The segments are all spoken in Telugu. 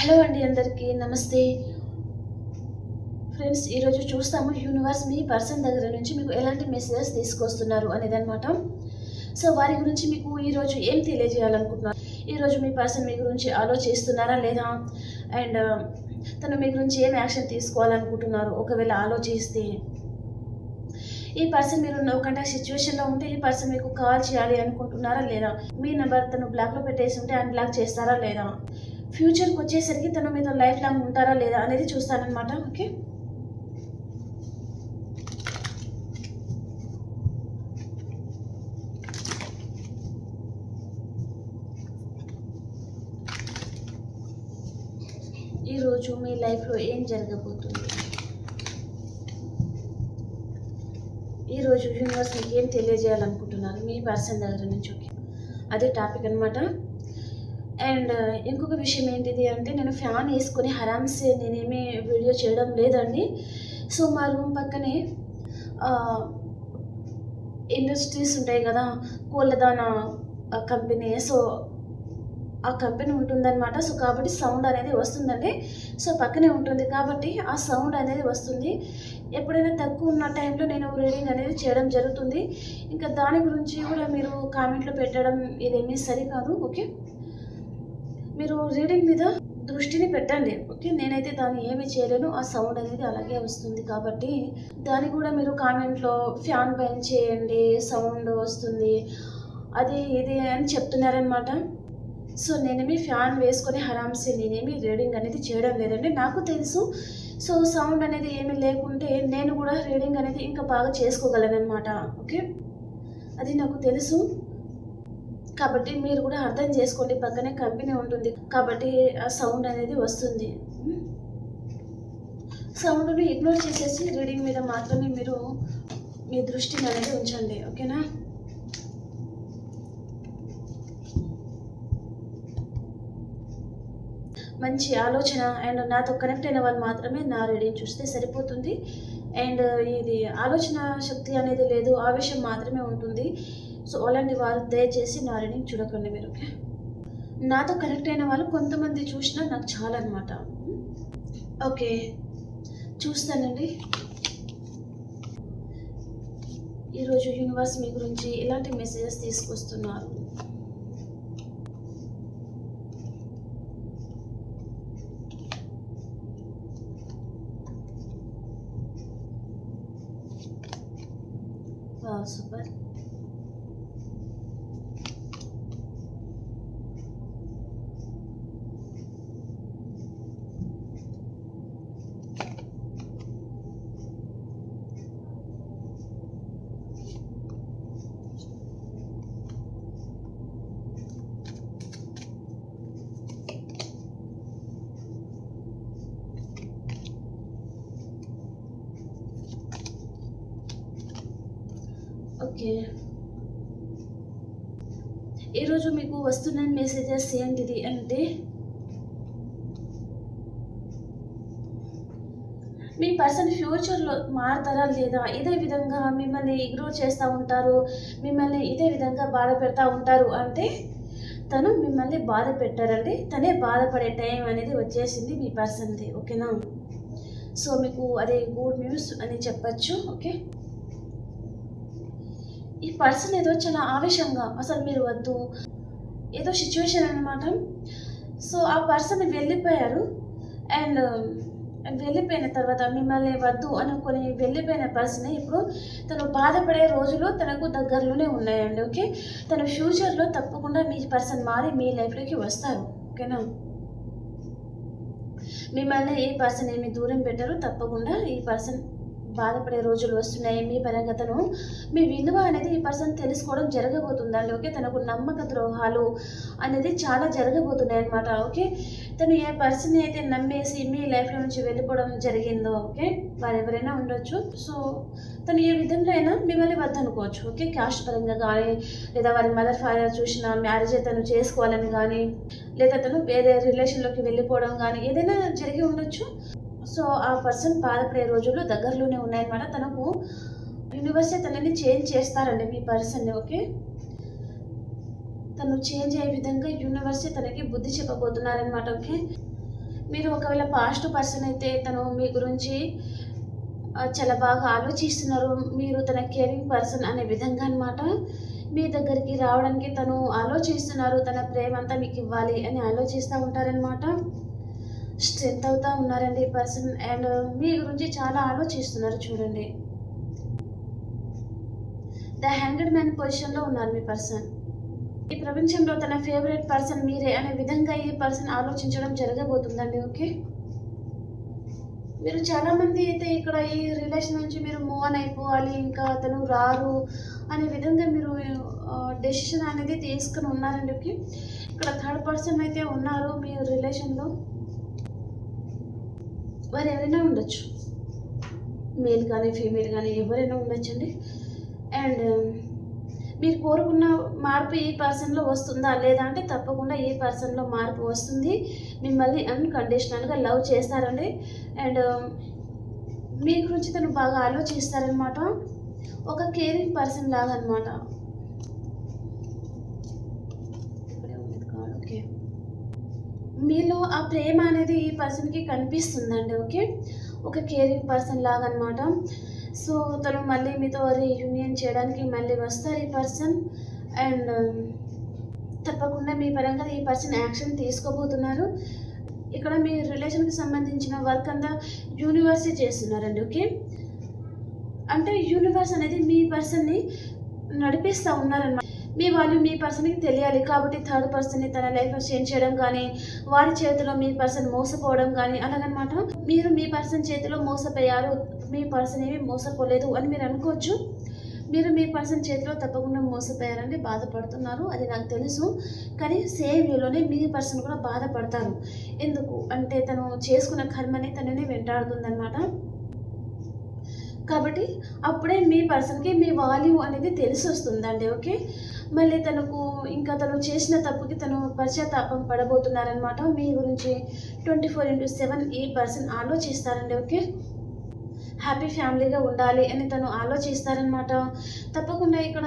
హలో అండి అందరికీ నమస్తే. ఫ్రెండ్స్ ఈరోజు చూస్తాము యూనివర్స్ మీ పర్సన్ దగ్గర నుంచి మీకు ఎలాంటి మెసేజెస్ తీసుకొస్తున్నారు అనేది అనమాట సో వారి గురించి మీకు ఈరోజు ఏం తెలియజేయాలనుకుంటున్నారు? ఈరోజు మీ పర్సన్ మీ గురించి ఆలోచిస్తున్నారా లేదా? అండ్ తను మీ గురించి ఏం యాక్షన్ తీసుకోవాలనుకుంటున్నారు? ఒకవేళ ఆలోచిస్తే. ఈ పర్సన్ మీరు ఒక సిచ్యువేషన్లో ఉంటే ఈ పర్సన్ మీకు కాల్ చేయాలి అనుకుంటున్నారా లేదా? మీ నెంబర్ తను బ్లాక్లో పెట్టేసి ఉంటే అన్బ్లాక్ చేస్తారా లేదా? ఫ్యూచర్కి వచ్చేసరికి తన మీద లైఫ్ లాంగ్ ఉంటారా లేదా అనేది చూస్తానన్నమాట ఓకే? ఈరోజు మీ లైఫ్లో ఏం జరగబోతుంది? ఈరోజు యూనివర్స్ మీకు ఏం తెలియజేయాలనుకుంటున్నారు? మీ పర్సన్ దగ్గర నుంచి ఓకే? అదే టాపిక్ అనమాట అండ్ ఇంకొక విషయం ఏంటిది అంటే నేను ఫ్యాన్ వేసుకొని హరామ్సే నేనేమి వీడియో చేయడం లేదండి. సో మా రూమ్ పక్కనే ఇండస్ట్రీస్ ఉంటాయి కదా కోళ్ళదాన కంపెనీ. సో ఆ కంపెనీ ఉంటుందన్నమాట. సో కాబట్టి సౌండ్ అనేది వస్తుందండి. సో పక్కనే ఉంటుంది కాబట్టి ఆ సౌండ్ అనేది వస్తుంది. ఎప్పుడైనా తక్కువ ఉన్న టైంలో నేను రీడింగ్ అనేది చేయడం జరుగుతుంది. ఇంకా దాని గురించి కూడా మీరు కామెంట్లో పెట్టడం ఇదేమీ సరికాదు ఓకే? మీరు రీడింగ్ మీద దృష్టిని పెట్టండి. ఓకే నేనైతే దాన్ని ఏమి చేయలేను. ఆ సౌండ్ అనేది అలాగే వస్తుంది కాబట్టి దాన్ని కూడా మీరు కామెంట్లో ఫ్యాన్ బంద్ చేయండి సౌండ్ వస్తుంది. అది ఇది అని చెప్తున్నారనమాట సో నేనేమి ఫ్యాన్ వేసుకొని హరామ్సే నేనేమి రీడింగ్ అనేది చేయడం లేదండి. నాకు తెలుసు. సో సౌండ్ అనేది ఏమీ లేకుంటే నేను కూడా రీడింగ్ అనేది ఇంకా బాగా చేసుకోగలను అనమాట ఓకే? అది నాకు తెలుసు. కాబట్టి మీరు కూడా అర్థం చేసుకోండి. పక్కనే కంపెనీ ఉంటుంది. కాబట్టి ఆ సౌండ్ అనేది వస్తుంది. సౌండ్ని ఇగ్నోర్ చేసేసి రీడింగ్ మీద మాత్రమే మీరు మీ దృష్టిని అనేది ఉంచండి. ఓకేనా? మంచి ఆలోచన అండ్ నాతో కనెక్ట్ అయిన వాళ్ళు మాత్రమే నా రీడింగ్ చూస్తే సరిపోతుంది. అండ్ ఇది ఆలోచన శక్తి అనేది లేదు. ఆ విషయం మాత్రమే ఉంటుంది. సో అలాంటి వారు దయచేసి నా రీడింగ్ చూడకండి మీరు ఓకే? నాతో కనెక్ట్ అయిన వాళ్ళు కొంతమంది చూసినా నాకు చాలా అనమాట ఓకే చూస్తానండి. ఈరోజు యూనివర్స్ మీ గురించి ఎలాంటి మెసేజెస్ తీసుకొస్తున్నారు. సూపర్ ఓకే ఈరోజు మీకు వస్తున్న మెసేజెస్ ఏంటిది అంటే మీ పర్సన్ ఫ్యూచర్లో మారుతారా లేదా? ఇదే విధంగా మిమ్మల్ని ఇగ్నోర్ చేస్తూ ఉంటారు మిమ్మల్ని ఇదే విధంగా బాధ పెడతా ఉంటారు అంటే తను మిమ్మల్ని బాధ పెట్టారండి. తనే బాధపడే టైం అనేది వచ్చేసింది మీ పర్సన్ది ఓకేనా సో మీకు అదే గుడ్ న్యూస్ అని చెప్పచ్చు ఓకే ఈ పర్సన్ ఏదో చాలా ఆవేశంగా అసలు మీరు వద్దు. ఏదో సిచ్యువేషన్ అనమాట సో ఆ పర్సన్ వెళ్ళిపోయారు. అండ్ um, వెళ్ళిపోయిన తర్వాత మిమ్మల్ని వద్దు అనుకొని వెళ్ళిపోయిన పర్సన్ ఇప్పుడు తను బాధపడే రోజులు తనకు దగ్గరలోనే ఉన్నాయండి ఓకే తన ఫ్యూచర్లో తప్పకుండా మీ పర్సన్ మారి మీ లైఫ్లోకి వస్తారు ఓకేనా మిమ్మల్ని ఈ పర్సన్ ఏమి దూరం పెట్టరు తప్పకుండా ఈ పర్సన్ బాధపడే రోజులు వస్తున్నాయి. మీ పరంగా తను మీ విలువ అనేది ఈ పర్సన్ తెలుసుకోవడం జరగబోతుందండి. ఓకే? తనకు నమ్మక ద్రోహాలు అనేది చాలా జరగబోతున్నాయి అనమాట ఓకే? తను ఏ పర్సన్ అయితే నమ్మేసి మీ లైఫ్లో నుంచి వెళ్ళిపోవడం జరిగిందో ఓకే? వారు ఎవరైనా ఉండొచ్చు. సో తను ఏ విధంలో అయినా మిమ్మల్ని వద్దనుకోవచ్చు. ఓకే? క్యాస్ట్ పరంగా కానీ లేదా వారి మదర్ ఫాదర్ చూసిన మ్యారేజ్ తను చేసుకోవాలని కానీ లేదా తను వేరే రిలేషన్లోకి వెళ్ళిపోవడం కానీ ఏదైనా జరిగి ఉండొచ్చు. సో ఆ పర్సన్ బాధపడే రోజులు దగ్గరలోనే ఉన్నాయన్నమాట. తనకు యూనివర్సే తనని చేంజ్ చేస్తారండి మీ పర్సన్ని ఓకే? తను చేంజ్ అయ్యే విధంగా యూనివర్సే తనకి బుద్ధి చెప్పబోతున్నారనమాట ఓకే? మీరు ఒకవేళ పాస్ట్ పర్సన్ అయితే తను మీ గురించి చాలా బాగా ఆలోచిస్తున్నారు. మీరు తన కేరింగ్ పర్సన్ అనే విధంగా అనమాట మీ దగ్గరికి రావడానికి తను ఆలోచిస్తున్నారు. తన ప్రేమ అంతా మీకు ఇవ్వాలి అని ఆలోచిస్తూ ఉంటారనమాట స్ట్రెంత్ అవుతూ ఉన్నారండి ఈ పర్సన్ అండ్ uh, మీ గురించి చాలా ఆలోచిస్తున్నారు చూడండి. ద హ్యాండెడ్ మ్యాన్ పొజిషన్లో ఉన్నారు మీ పర్సన్ ఈ ప్రపంచంలో తన ఫేవరెట్ పర్సన్ మీరే అనే విధంగా ఈ పర్సన్ ఆలోచించడం జరగబోతుందండి ఓకే? మీరు చాలామంది అయితే ఇక్కడ ఈ రిలేషన్ నుంచి మీరు మూవ్ ఆన్ అయిపోవాలి ఇంకా అతను రారు అనే విధంగా మీరు డెసిషన్ అనేది తీసుకుని ఉన్నారండి ఓకే? ఇక్కడ థర్డ్ పర్సన్ అయితే ఉన్నారు మీ రిలేషన్లో వారు ఎవరైనా ఉండొచ్చు. మేల్ కానీ ఫీమేల్ కానీ ఎవరైనా ఉండొచ్చండి. అండ్ um, మీరు కోరుకున్న మార్పు ఈ పర్సన్లో వస్తుందా లేదా అంటే తప్పకుండా ఈ పర్సన్లో మార్పు వస్తుంది. మిమ్మల్ని అన్కండిషనల్గా లవ్ చేస్తారండి. అండ్ um, మీ గురించి తను బాగా ఆలోచిస్తారనమాట. ఒక కేరింగ్ పర్సన్ లాగా అనమాట ఓకే. ఆ ప్రేమ అనేది ఈ పర్సన్కి కనిపిస్తుందండి ఓకే? ఒక కేరింగ్ పర్సన్ లాగా అనమాట సో తను మళ్ళీ మీతో రీయూనియన్ చేయడానికి మళ్ళీ వస్తారు ఈ పర్సన్. అండ్ తప్పకుండా మీ పరంగా ఈ పర్సన్ యాక్షన్ తీసుకోబోతున్నారు. ఇక్కడ మీ రిలేషన్కి సంబంధించిన వర్క్ అంతా యూనివర్సే చేస్తున్నారండి ఓకే? అంటే యూనివర్స్ అనేది మీ పర్సన్ని నడిపిస్తూ ఉన్నారన్నమాట మీ వాల్యూ మీ పర్సన్కి తెలియాలి కాబట్టి థర్డ్ పర్సన్ని తన లైఫ్లో చేంజ్ చేయడం కానీ వారి చేతిలో మీ పర్సన్ మోసపోవడం కానీ అలాగనమాట. మీరు మీ పర్సన్ చేతిలో మోసపోయారు మీ పర్సన్ ఏమి మోసపోలేదు అని మీరు అనుకోవచ్చు. మీరు మీ పర్సన్ చేతిలో తప్పకుండా మోసపోయారని బాధపడుతున్నారు అది నాకు తెలుసు. కానీ సేమ్ వ్యూలోనే మీ పర్సన్ కూడా బాధపడతారు. ఎందుకు? అంటే తను చేసుకున్న కర్మని తనని వెంటాడుతుందన్నమాట. కాబట్టి అప్పుడే మీ పర్సన్కి మీ వాల్యూ అనేది తెలిసి వస్తుందండి ఓకే? మళ్ళీ తనకు ఇంకా తను చేసిన తప్పుకి తను పశ్చాత్తాపం పడబోతున్నారనమాట మీ గురించి ట్వంటీ ఫోర్ ఇంటూ సెవెన్ ఈ పర్సన్ ఆలోచిస్తారండి ఓకే? హ్యాపీ ఫ్యామిలీగా ఉండాలి అని తను ఆలోచిస్తారనమాట తప్పకుండా ఇక్కడ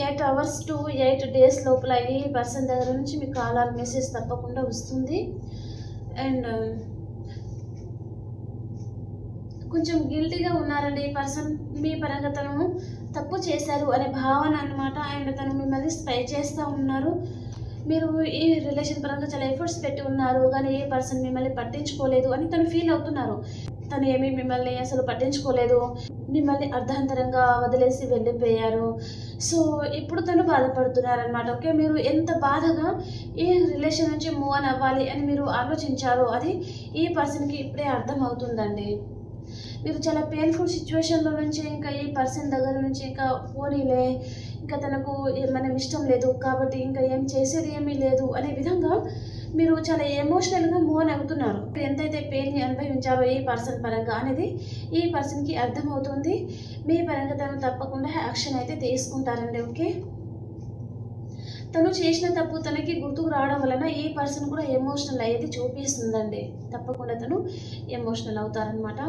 eight hours to eight days లోపల ఈ పర్సన్ దగ్గర నుంచి మీకు కాల్ ఆర్ మెసేజ్ తప్పకుండా వస్తుంది. అండ్ కొంచెం గిల్టీగా ఉన్నారండి ఈ పర్సన్. మీ పరంగా తను తప్పు చేశారు అనే భావన అనమాట అండ్ తను మిమ్మల్ని స్పై చేస్తూ ఉన్నారు. మీరు ఈ రిలేషన్ పరంగా చాలా ఎఫర్ట్స్ పెట్టి ఉన్నారు. కానీ ఏ పర్సన్ మిమ్మల్ని పట్టించుకోలేదు అని తను ఫీల్ అవుతున్నారు. తను ఏమీ మిమ్మల్ని అసలు పట్టించుకోలేదు. మిమ్మల్ని అర్ధాంతరంగా వదిలేసి వెళ్ళిపోయారు. సో ఇప్పుడు తను బాధపడుతున్నారనమాట ఓకే మీరు ఎంత బాధగా ఈ రిలేషన్ నుంచి మూవ్ అన్ అవ్వాలి అని మీరు ఆలోచించారో అది ఈ పర్సన్కి ఇప్పుడే అర్థం అవుతుందండి మీరు చాలా పెయిన్ఫుల్ సిచ్యువేషన్లో నుంచి ఇంకా ఈ పర్సన్ దగ్గర నుంచి ఇంకా పోనీలే ఇంకా తనకు మనం ఇష్టం లేదు కాబట్టి ఇంకా ఏం చేసేది ఏమీ లేదు అనే విధంగా మీరు చాలా ఎమోషనల్గా మూవ్ అవుతున్నారు. ఎంతైతే పెయిన్ని అనుభవించారో ఈ పర్సన్ పరంగా అనేది ఈ పర్సన్కి అర్థమవుతుంది. మీ పరంగా తను తప్పకుండా యాక్షన్ అయితే తీసుకుంటారండి ఓకే? తను చేసిన తప్పు తనకి గుర్తుకు రావడం వలన ఈ పర్సన్ కూడా ఎమోషనల్ అయ్యేది చూపిస్తుందండి. తప్పకుండా తను ఎమోషనల్ అవుతారనమాట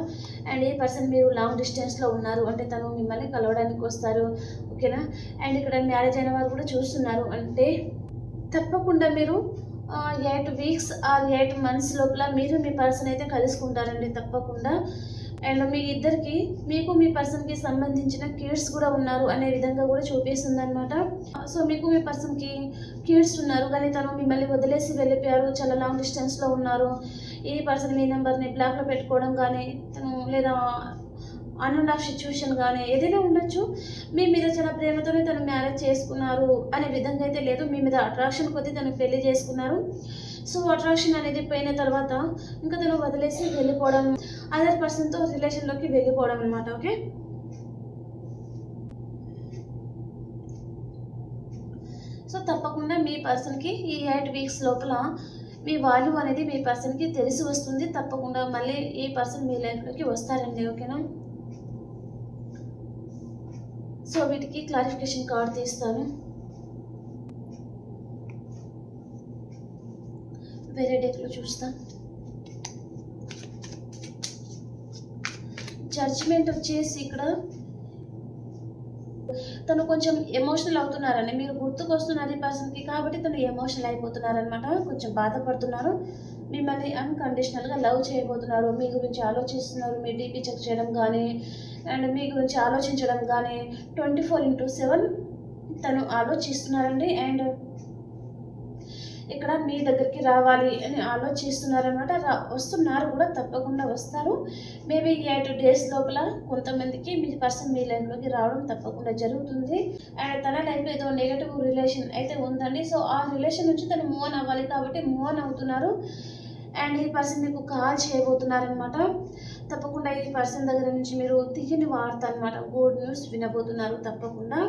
అండ్ ఏ పర్సన్ మీరు లాంగ్ డిస్టెన్స్లో ఉన్నారు అంటే తను మిమ్మల్ని కలవడానికి వస్తారు ఓకేనా? అండ్ ఇక్కడ మ్యారేజ్ అయిన వారు కూడా చూస్తున్నారు. అంటే తప్పకుండా మీరు eight weeks or eight months లోపల మీరు మీ పర్సన్ అయితే కలుసుకుంటారండి తప్పకుండా. అండ్ మీ ఇద్దరికి మీకు మీ పర్సన్కి సంబంధించిన కిడ్స్ కూడా ఉన్నారు అనే విధంగా కూడా చూపిస్తుంది అనమాట సో మీకు మీ పర్సన్కి కిడ్స్ ఉన్నారు కానీ తను మిమ్మల్ని వదిలేసి వెళ్ళిపోయారు చాలా లాంగ్ డిస్టెన్స్లో ఉన్నారు. ఈ పర్సన్ మీ నెంబర్ని బ్లాక్లో పెట్టుకోవడం కానీ తను లేదా అన్ అండ్ ఆఫ్ సిచ్యువేషన్ కానీ ఏదైనా ఉండొచ్చు. మీ మీద చాలా ప్రేమతోనే తను మ్యారేజ్ చేసుకున్నారు అనే విధంగా అయితే లేదు. మీ మీద అట్రాక్షన్ కొద్దీ తను పెళ్ళి చేసుకున్నారు. సో అట్రాక్షన్ అనేది పోయిన తర్వాత ఇంకా తను వదిలేసి వెళ్ళిపోవడం అదర్ పర్సన్తో రిలేషన్లోకి వెళ్ళిపోవడం అనమాట ఓకే సో తప్పకుండా మీ పర్సన్కి ఈ ఎయిట్ వీక్స్ లోపల మీ వాల్యూ అనేది మీ పర్సన్కి తెలిసి వస్తుంది. తప్పకుండా మళ్ళీ ఈ పర్సన్ మీ లైఫ్లోకి వస్తారండి ఓకేనా సో వీటికి క్లారిఫికేషన్ కార్డ్ తీస్తాను. వేరే డేట్లో చూస్తాను జడ్జ్మెంట్ వచ్చేసి ఇక్కడ తను కొంచెం ఎమోషనల్ అవుతున్నారని మీరు గుర్తుకొస్తున్నది పర్సన్కి కాబట్టి తను ఎమోషనల్ అయిపోతున్నారనమాట కొంచెం బాధపడుతున్నారు. మిమ్మల్ని అన్కండిషనల్గా లవ్ చేయబోతున్నారు. మీ గురించి ఆలోచిస్తున్నారు. మీ డీపీ చెక్ చేయడం కానీ అండ్ మీ గురించి ఆలోచించడం కానీ ట్వంటీ ఫోర్ ఇంటూ సెవెన్ తను ఆలోచిస్తున్నారండి. అండ్ ఇక్కడ మీ దగ్గరికి రావాలి అని ఆలోచిస్తున్నారనమాట రా వస్తున్నారు కూడా తప్పకుండా వస్తారు. మేబీ ఎయిట్ డేస్ లోపల కొంతమందికి మీ పర్సన్ మీ లైఫ్లోకి రావడం తప్పకుండా జరుగుతుంది. అండ్ తన లైఫ్లో ఏదో నెగటివ్ రిలేషన్ అయితే ఉందండి. సో ఆ రిలేషన్ నుంచి తను మూవ్ అవ్వాలి కాబట్టి మూవ్ అవుతున్నారు. అండ్ ఈ పర్సన్ మీకు కాల్ చేయబోతున్నారనమాట తప్పకుండా ఈ పర్సన్ దగ్గర నుంచి మీరు తీయని వార్త అనమాట గుడ్ న్యూస్ వినబోతున్నారు తప్పకుండా.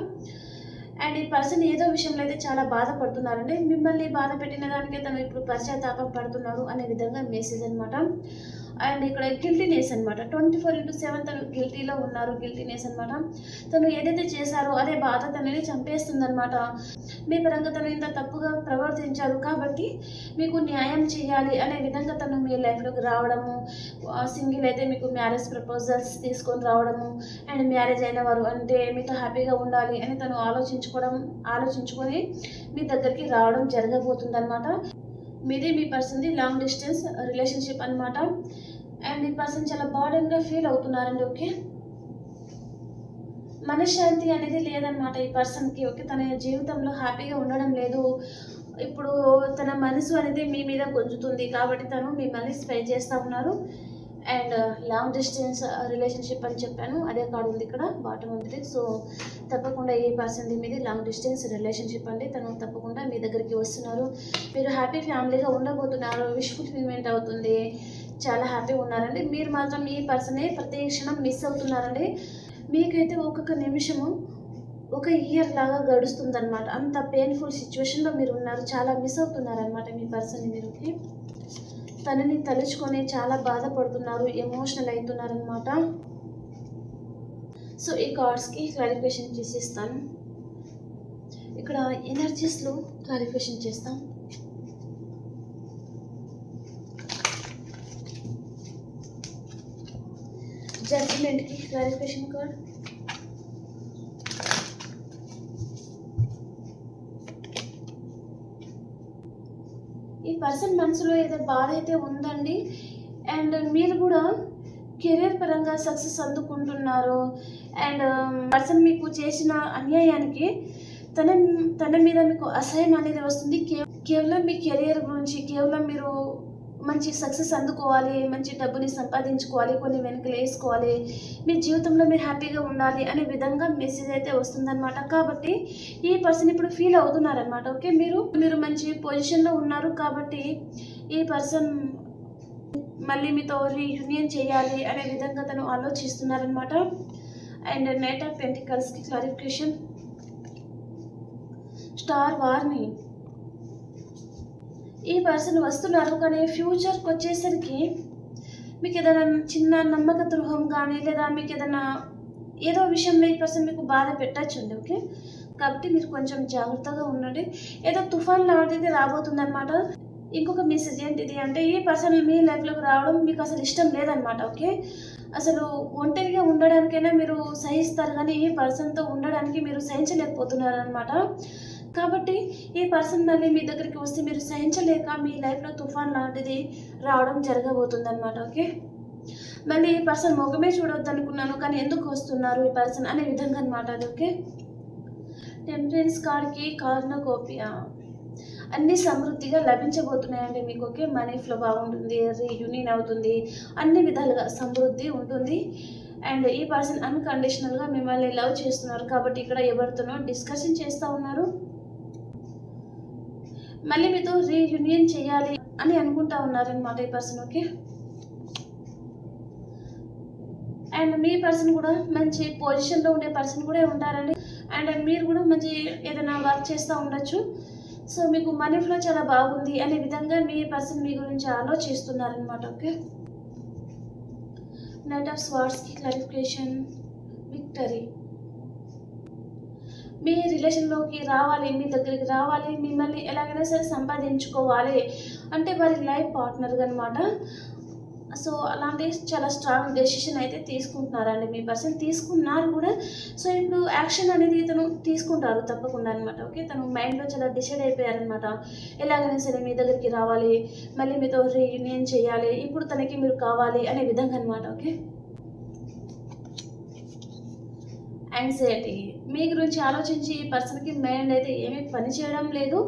అండ్ ఈ పర్సన్ ఏదో విషయంలో అయితే చాలా బాధపడుతున్నారండి. మిమ్మల్ని బాధ పెట్టిన దానికే తను ఇప్పుడు పశ్చాత్తాపం పడుతున్నారు అనే విధంగా మెసేజ్ అనమాట అండ్ ఇక్కడ గిల్టీనేస్ అనమాట ట్వంటీ ఫోర్ ఇంటూ సెవెన్ తను గిల్టీలో ఉన్నారు గిల్టీనేస్ అనమాట తను ఏదైతే చేశారో అదే బాధ తనని చంపేస్తుంది అనమాట మీ పరంగా తను ఇంత తప్పుగా ప్రవర్తించారు కాబట్టి మీకు న్యాయం చేయాలి అనే విధంగా తను మీ లైఫ్లోకి రావడము సింగిల్ అయితే మీకు మ్యారేజ్ ప్రపోజల్స్ తీసుకొని రావడము అండ్ మ్యారేజ్ అయిన వారు అంటే మీతో హ్యాపీగా ఉండాలి అని తను ఆలోచించుకోవడం ఆలోచించుకొని మీ దగ్గరికి రావడం జరగబోతుంది అనమాట మీది మీ పర్సన్ది లాంగ్ డిస్టెన్స్ రిలేషన్షిప్ అనమాట అండ్ ఈ పర్సన్ చాలా బార్డన్గా ఫీల్ అవుతున్నారండి ఓకే మనశ్శాంతి అనేది లేదనమాట ఈ పర్సన్కి ఓకే తన జీవితంలో హ్యాపీగా ఉండడం లేదు. ఇప్పుడు తన మనసు అనేది మీ మీద గుంజుతుంది కాబట్టి తను మిమ్మల్ని స్పై చేస్తూ ఉన్నారు. అండ్ లాంగ్ డిస్టెన్స్ రిలేషన్షిప్ అని చెప్పాను. అదే కార్డు ఉంది ఇక్కడ బాటమ్ ఉంది. సో తప్పకుండా ఈ పర్సన్ మీది లాంగ్ డిస్టెన్స్ రిలేషన్షిప్ అండి తను తప్పకుండా మీ దగ్గరికి వస్తున్నారు. మీరు హ్యాపీ ఫ్యామిలీగా ఉండబోతున్నారు విష్ ఫుల్ఫిల్మెంట్ అవుతుంది. చాలా హ్యాపీగా ఉన్నారండి. మీరు మాత్రం ఈ పర్సనే ప్రతి క్షణం మిస్ అవుతున్నారండి. మీకైతే ఒక్కొక్క నిమిషము ఒక ఇయర్ లాగా గడుస్తుంది అనమాట అంత పెయిన్ఫుల్ సిచ్యువేషన్లో మీరు ఉన్నారు చాలా మిస్ అవుతున్నారనమాట మీ పర్సన్ మీరు తనని తలుచుకొని చాలా బాధపడుతున్నారు ఎమోషనల్ అవుతున్నారనమాట సో ఈ కార్డ్స్కి క్లారిఫికేషన్ చేసేస్తాను. ఇక్కడ ఎనర్జీస్లో క్లారిఫికేషన్ చేస్తాం. జడ్జిమెంట్కి క్లారిఫికేషన్ కార్డ్ ఈ పర్సన్ మనసులో ఏదో బాధ అయితే ఉందండి. అండ్ మీరు కూడా కెరీర్ పరంగా సక్సెస్ అందుకుంటున్నారు. అండ్ పర్సన్ um, మీకు చేసిన అన్యాయానికి తన తన మీద మీకు అసహ్యం అనేది వస్తుంది. కేవలం మీ కెరియర్ గురించి కేవలం మీరు మంచి సక్సెస్ అందుకోవాలి మంచి డబ్బుని సంపాదించుకోవాలి కొన్ని వెనుకలు వేసుకోవాలి. మీ జీవితంలో మీరు హ్యాపీగా ఉండాలి అనే విధంగా మెసేజ్ అయితే వస్తుందన్నమాట. కాబట్టి ఈ పర్సన్ ఇప్పుడు ఫీల్ అవుతున్నారనమాట ఓకే మీరు మీరు మంచి పొజిషన్లో ఉన్నారు కాబట్టి ఈ పర్సన్ మళ్ళీ మీతో రీయూనియన్ చేయాలి అనే విధంగా తను ఆలోచిస్తున్నారనమాట అండ్ నైట్ ఆఫ్ పెంటికల్స్కి క్లారిఫికేషన్ స్టార్ వార్ని ఈ పర్సన్ వస్తున్నారు. కానీ ఫ్యూచర్కి వచ్చేసరికి మీకు ఏదైనా చిన్న నమ్మక ద్రోహం కానీ లేదా మీకు ఏదైనా ఏదో విషయంలో ఈ పర్సన్ మీకు బాధ పెట్టచ్చండి ఓకే? కాబట్టి మీరు కొంచెం జాగ్రత్తగా ఉండండి. ఏదో తుఫాన్ లాంటిది రాబోతుందన్నమాట. ఇంకొక మెసేజ్ ఏంటిది అంటే ఈ పర్సన్ మీ లైఫ్లోకి రావడం మీకు అసలు ఇష్టం లేదనమాట ఓకే? అసలు ఒంటరిగా ఉండడానికైనా మీరు సహిస్తారు కానీ ఈ పర్సన్తో ఉండడానికి మీరు సహించలేకపోతున్నారు అనమాట కాబట్టి ఈ పర్సన్ మళ్ళీ మీ దగ్గరికి వస్తే మీరు సహించలేక మీ లైఫ్లో తుఫాన్ లాంటిది రావడం జరగబోతుంది అనమాట ఓకే మళ్ళీ ఈ పర్సన్ ముఖమే చూడవద్దు అనుకున్నాను కానీ ఎందుకు వస్తున్నారు ఈ పర్సన్ అనే విధంగా అనమాట అది ఓకే టెంపరెన్స్ కార్డ్కి కార్నకోపియా అన్ని సమృద్ధిగా లభించబోతున్నాయండి మీకు ఓకే మనీ ఫ్లో బాగుంటుంది రీయూనియన్ అవుతుంది అన్ని విధాలుగా సమృద్ధి ఉంటుంది. అండ్ ఈ పర్సన్ అన్కండిషనల్గా మిమ్మల్ని లవ్ చేస్తున్నారు కాబట్టి ఇక్కడ ఎవరితోనో డిస్కషన్ చేస్తూ ఉన్నారు. మళ్ళీ మీతో రీయూనియన్ చేయాలి అని అనుకుంటా ఉన్నారనమాట ఈ పర్సన్ ఓకే అండ్ మీ పర్సన్ కూడా మంచి పొజిషన్లో ఉండే పర్సన్ కూడా ఉంటారండి. అండ్ మీరు కూడా మంచి ఏదైనా వర్క్ చేస్తూ ఉండొచ్చు. సో మీకు మనీ ఫ్లో చాలా బాగుంది అనే విధంగా మీ పర్సన్ మీ గురించి ఆలోచిస్తున్నారనమాట ఓకే నైట్ ఆఫ్ స్వార్ట్స్కి క్లారిఫికేషన్ విక్టరీ మీ రిలేషన్లోకి రావాలి మీ దగ్గరికి రావాలి మిమ్మల్ని ఎలాగైనా సరే సంపాదించుకోవాలి. అంటే వారి లైఫ్ పార్ట్నర్గా అనమాట సో అలాంటి చాలా స్ట్రాంగ్ డెసిషన్ అయితే తీసుకుంటున్నారండి. మీ పర్సన్ తీసుకున్నారు కూడా. సో ఇప్పుడు యాక్షన్ అనేది తను తీసుకుంటారు తప్పకుండా అనమాట ఓకే? తను మైండ్లో చాలా డిసైడ్ అయిపోయారనమాట ఎలాగైనా సరే మీ దగ్గరికి రావాలి. మళ్ళీ మీతో రీయూనియన్ చేయాలి. ఇప్పుడు తనకి మీరు కావాలి అనే విధంగా అనమాట ఓకే? యాంగ్జైటీ. మీ గురించి ఆలోచించి ఈ పర్సన్కి మైండ్ అయితే ఏమీ పని చేయడం లేదు.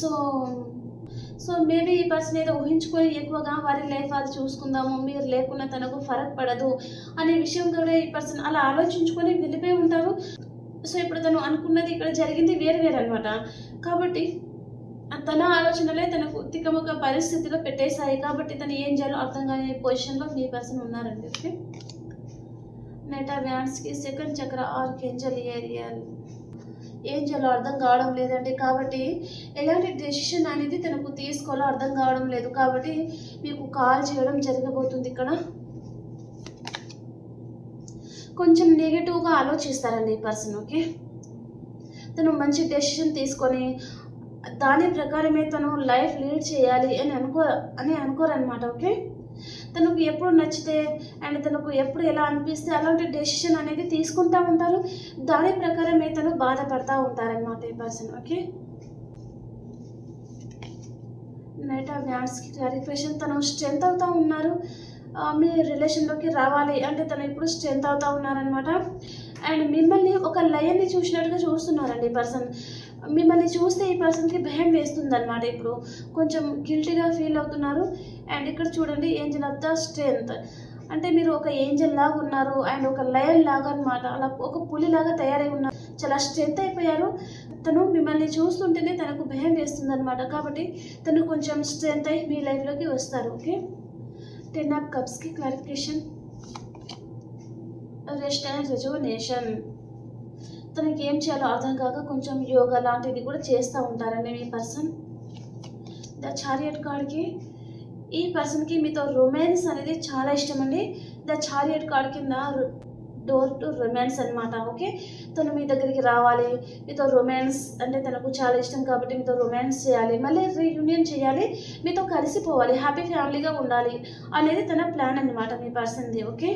సో సో మేబీ ఈ పర్సన్ ఏదో ఊహించుకొని ఎక్కువగా వారి లైఫ్ అది చూసుకుందాము మీరు లేకున్నా తనకు ఫరక్ పడదు అనే విషయం కూడా ఈ పర్సన్ అలా ఆలోచించుకొని వెళ్ళిపోయి ఉంటారు. సో ఇప్పుడు తను అనుకున్నది ఇక్కడ జరిగింది వేరు వేరు అనమాట కాబట్టి తన ఆలోచనలే తనకు తికమక పరిస్థితిలో పెట్టేశాయి. కాబట్టి తను ఏం చేయాలో అర్థం కాని పొజిషన్లో మీ పర్సన్ ఉన్నారండి. ఓకే? నెటా వ్యాన్స్కి సెకండ్ చక్ర ఆర్కేంజల్ ఏరియల్. ఏం అర్థం కావడం లేదండి. కాబట్టి ఎలాంటి డెసిషన్ అనేది తనకు తీసుకోవాలో అర్థం కావడం లేదు. కాబట్టి మీకు కాల్ చేయడం జరగబోతుంది ఇక్కడ. కొంచెం నెగిటివ్గా ఆలోచిస్తారండి ఈ పర్సన్ ఓకే? తను మంచి డెసిషన్ తీసుకొని దాని ప్రకారమే తను లైఫ్ లీడ్ చేయాలి అని అనుకో అని అనుకోరనమాట ఓకే? తనకు ఎప్పుడు నచ్చితే అండ్ తనకు ఎప్పుడు ఎలా అనిపిస్తే అలాంటి డెసిషన్ అనేది తీసుకుంటూ ఉంటారు. దాని ప్రకారమే తను బాధపడతా ఉంటారనమాట ఈ పర్సన్ ఓకే నైట్ ఆఫ్ వ్యాన్స్కి క్లారిఫికేషన్ తను స్ట్రెంత్ అవుతూ ఉన్నారు. మీ రిలేషన్లోకి రావాలి అంటే తను ఇప్పుడు స్ట్రెంత్ అవుతూ ఉన్నారనమాట అండ్ మిమ్మల్ని ఒక లయన్ని చూసినట్టుగా చూస్తున్నారండి ఈ పర్సన్ మిమ్మల్ని చూస్తే ఈ పర్సన్కి భయం వేస్తుంది అనమాట ఇప్పుడు. కొంచెం గిల్టీగా ఫీల్ అవుతున్నారు. అండ్ ఇక్కడ చూడండి ఏంజల్ ఆఫ్ ద స్ట్రెంత్ అంటే మీరు ఒక ఏంజల్ లాగా ఉన్నారు. అండ్ ఒక లయన్ లాగా అనమాట అలా ఒక పులి లాగా తయారై ఉన్నారు. చాలా స్ట్రెంత్ అయిపోయారు. తను మిమ్మల్ని చూస్తుంటేనే తనకు భయం వేస్తుంది అనమాట కాబట్టి తను కొంచెం స్ట్రెంత్ అయి మీ లైఫ్లోకి వస్తారు. ఓకే టెన్ ఆఫ్ కప్స్కి క్లారిఫికేషన్ రెస్ట్ అండ్ రిజువనేషన్ తనకి ఏం చేయాలో అర్థం కాక కొంచెం యోగా లాంటిది కూడా చేస్తూ ఉంటారండి మీ పర్సన్. ద చారియట్ కార్డ్కి ఈ పర్సన్కి మీతో రొమాన్స్ అనేది చాలా ఇష్టం అండి ద చారియట్ కార్డ్ కింద డోర్ టు రొమాన్స్ అనమాట ఓకే? తను మీ దగ్గరికి రావాలి మీతో రొమాన్స్ అంటే తనకు చాలా ఇష్టం కాబట్టి మీతో రొమాన్స్ చేయాలి మళ్ళీ రీయూనియన్ చేయాలి మీతో కలిసిపోవాలి హ్యాపీ ఫ్యామిలీగా ఉండాలి అనేది తన ప్లాన్ అనమాట మీ పర్సన్ది ఓకే?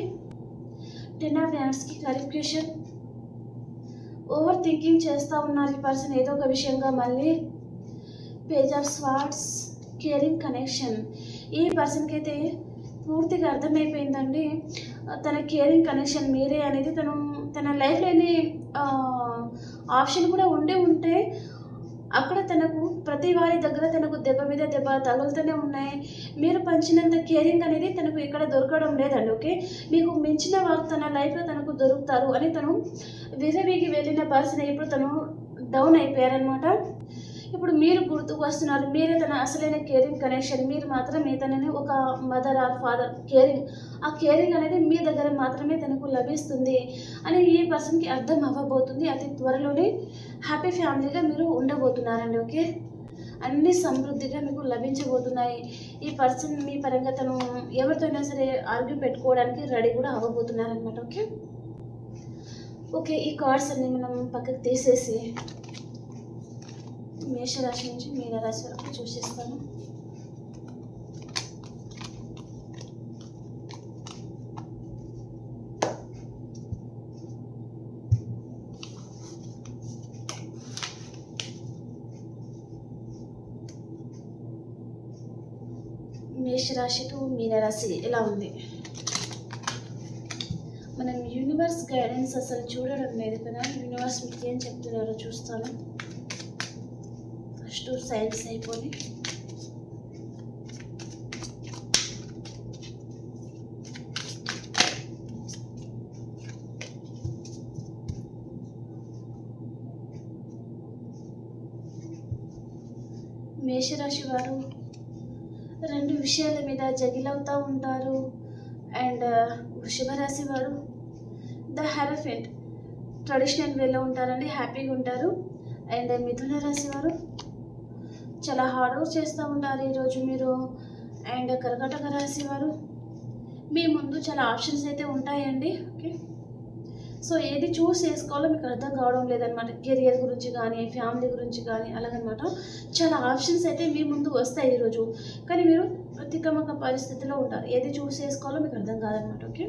టెన్ ఆఫ్ హ్యాండ్స్కి క్లారిఫికేషన్. ఓవర్ థింకింగ్ చేస్తూ ఉన్నారు ఈ పర్సన్. ఏదో ఒక విషయంగా మళ్ళీ page of swords caring connection. ఈ పర్సన్కి అయితే పూర్తిగా అర్థమైపోయిందండి. తన కేరింగ్ కనెక్షన్ మీరే అనేది తను తన లైఫ్లోని ఆప్షన్ కూడా ఉండే ఉంటే అక్కడ తనకు ప్రతి వారి దగ్గర తనకు దెబ్బ మీద దెబ్బ తగులుతూనే ఉన్నాయి. మీరు పంచినంత కేరింగ్ అనేది తనకు ఇక్కడ దొరకడం లేదండి ఓకే? మీకు మించిన వారు తన లైఫ్లో తనకు దొరుకుతారు అని తను విరవిగి వెళ్ళిన పర్సన్ ఇప్పుడు తను డౌన్ అయిపోయారనమాట ఇప్పుడు మీరు గుర్తుకు వస్తున్నారు మీరే తన అసలైన కేరింగ్ కనెక్షన్ మీరు మాత్రమే తనని ఒక మదర్ ఆర్ ఫాదర్ కేరింగ్ ఆ కేరింగ్ అనేది మీ దగ్గర మాత్రమే తనకు లభిస్తుంది అని ఈ పర్సన్కి అర్థం అవ్వబోతుంది. అతి త్వరలోనే హ్యాపీ ఫ్యామిలీగా మీరు ఉండబోతున్నారండి ఓకే? అన్ని సమృద్ధిగా మీకు లభించబోతున్నాయి. ఈ పర్సన్ మీ పరంగా తను ఎవరితోనైనా సరే ఆర్గ్యూ పెట్టుకోవడానికి రెడీ కూడా అవ్వబోతున్నారనమాట ఓకే? ఓకే ఈ కార్డ్స్ అన్ని మనం పక్కకు తీసేసి మేషరాశి నుంచి మీనరాశి వరకు చూసేస్తాను. మేషరాశి టు మీనరాశి ఎలా ఉంది? మనం యూనివర్స్ గైడెన్స్ అసలు చూడడం లేదు కదా. యూనివర్స్ మీకు ఏం చెప్తున్నారో చూస్తాను. ఫస్ట్ సైన్స్ అయిపోయి. మేషరాశి వారు విషయాల మీద జగిలవుతూ ఉంటారు. అండ్ వృషభరాశి వారు ద హెరఫెంట్. ట్రెడిషనల్ వేలో ఉంటారండి హ్యాపీగా ఉంటారు. అండ్ మిథున రాశి వారు చాలా హార్డ్ వర్క్ చేస్తూ ఉంటారు ఈరోజు మీరు. అండ్ కర్కటక రాశి వారు మీ ముందు చాలా ఆప్షన్స్ అయితే ఉంటాయండి ఓకే? సో ఏది చూస్ చేసుకోవాలో మీకు అర్థం కావడం లేదనమాట కెరియర్ గురించి కానీ ఫ్యామిలీ గురించి కానీ అలాగనమాట. చాలా ఆప్షన్స్ అయితే మీ ముందు వస్తాయి ఈరోజు. కానీ మీరు ప్రతికమక పరిస్థితిలో ఉంటారు. ఏది చూస్ చేసుకోవాలో మీకు అర్థం కాదనమాట ఓకే?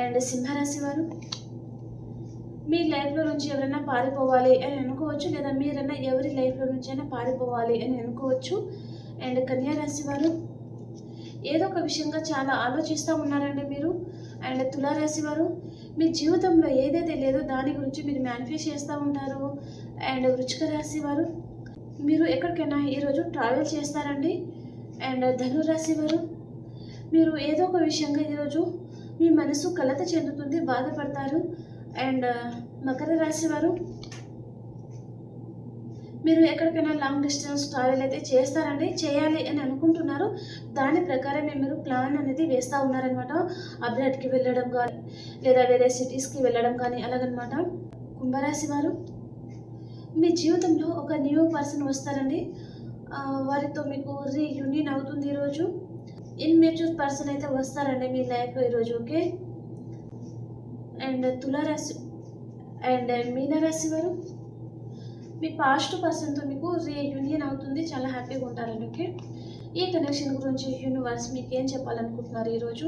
అండ్ సింహరాశి వారు మీ లైఫ్లో నుంచి ఎవరైనా పారిపోవాలి అని అనుకోవచ్చు లేదా మీరైనా ఎవరి లైఫ్లో నుంచి అయినా పారిపోవాలి అని అనుకోవచ్చు. అండ్ కన్యా రాశి వారు ఏదో ఒక విషయంగా చాలా ఆలోచిస్తూ ఉన్నారండి మీరు. అండ్ తులారాశి వారు మీ జీవితంలో ఏదైతే లేదో దాని గురించి మీరు మేనిఫెస్ట్ చేస్తూ ఉంటారు. అండ్ వృచ్చిక రాశి వారు మీరు ఎక్కడికైనా ఈరోజు ట్రావెల్ చేస్తారండి. అండ్ ధనురాశి వారు మీరు ఏదో ఒక విషయంగా ఈరోజు మీ మనసు కలత చెందుతుంది బాధపడతారు. అండ్ మకర రాశి వారు మీరు ఎక్కడికైనా లాంగ్ డిస్టెన్స్ ట్రావెల్ అయితే చేస్తారండి చేయాలి అని అనుకుంటున్నారు. దాని ప్రకారమే మీరు ప్లాన్ అనేది వేస్తూ ఉన్నారనమాట అబ్రాడ్కి వెళ్ళడం కానీ లేదా వేరే సిటీస్కి వెళ్ళడం కానీ అలాగనమాట కుంభరాశి వారు మీ జీవితంలో ఒక న్యూ పర్సన్ వస్తారండి. వారితో మీకు రీయూనియన్ అవుతుంది ఈరోజు. ఇన్మెచ్యూర్ పర్సన్ అయితే వస్తారండి మీ లైఫ్లో ఈరోజు ఓకే? అండ్ తులారాశి అండ్ మీనరాశి వారు? మీ పాస్ట్ పర్సన్తో మీకు రీయూనియన్ అవుతుంది చాలా హ్యాపీగా ఉంటారండి ఓకే? ఈ కనెక్షన్ గురించి యూనివర్స్ మీకు ఏం చెప్పాలనుకుంటున్నారు ఈరోజు?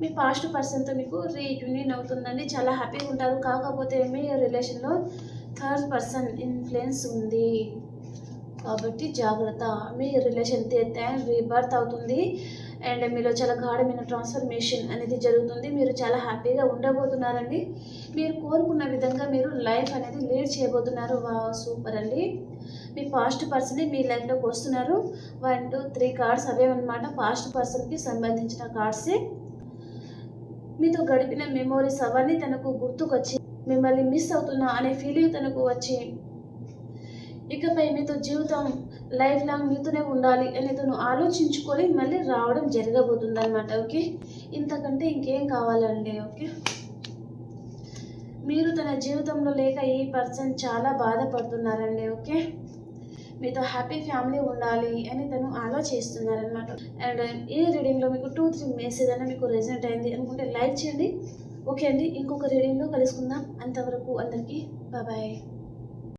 మీ పాస్ట్ పర్సన్తో మీకు రీయూనియన్ అవుతుందండి చాలా హ్యాపీగా ఉంటారు. కాకపోతే మీ రిలేషన్లో థర్డ్ పర్సన్ ఇన్ఫ్లుయెన్స్ ఉంది. కాబట్టి జాగ్రత్త. మీ రిలేషన్ రీబర్త్ అవుతుంది. అండ్ మీలో చాలా గాఢమైన ట్రాన్స్ఫర్మేషన్ అనేది జరుగుతుంది. మీరు చాలా హ్యాపీగా ఉండబోతున్నారండి. మీరు కోరుకున్న విధంగా మీరు లైఫ్ అనేది లీడ్ చేయబోతున్నారు. వా సూపర్ అండి. మీ పాస్ట్ పర్సన్ మీ లైఫ్లోకి వస్తున్నారు. వన్ టూ త్రీ కార్డ్స్ అవే అనమాట పాస్ట్ పర్సన్కి సంబంధించిన కార్డ్సే. మీతో గడిపిన మెమోరీస్ అవన్నీ తనకు గుర్తుకొచ్చి మిమ్మల్ని మిస్ అవుతున్నా అనే ఫీలింగ్ తనకు వచ్చి ఇకపై మీతో జీవితం లైఫ్ లాంగ్ మీతోనే ఉండాలి అని తను ఆలోచించుకొని మళ్ళీ రావడం జరగబోతుంది అనమాట ఓకే ఇంతకంటే ఇంకేం కావాలండి ఓకే మీరు తన జీవితంలో లేక ఈ పర్సన్ చాలా బాధపడుతున్నారండి ఓకే మీతో హ్యాపీ ఫ్యామిలీ ఉండాలి అని తను ఆలోచిస్తున్నారనమాట అండ్ ఈ రీడింగ్లో మీకు టూ త్రీ మెసేజ్ అయినా మీకు రెజెంట్ అయింది అనుకుంటే లైక్ చేయండి. ఓకే అండి ఇంకొక రీడింగ్లో కలుసుకుందాం. అంతవరకు అందరికీ బాయ్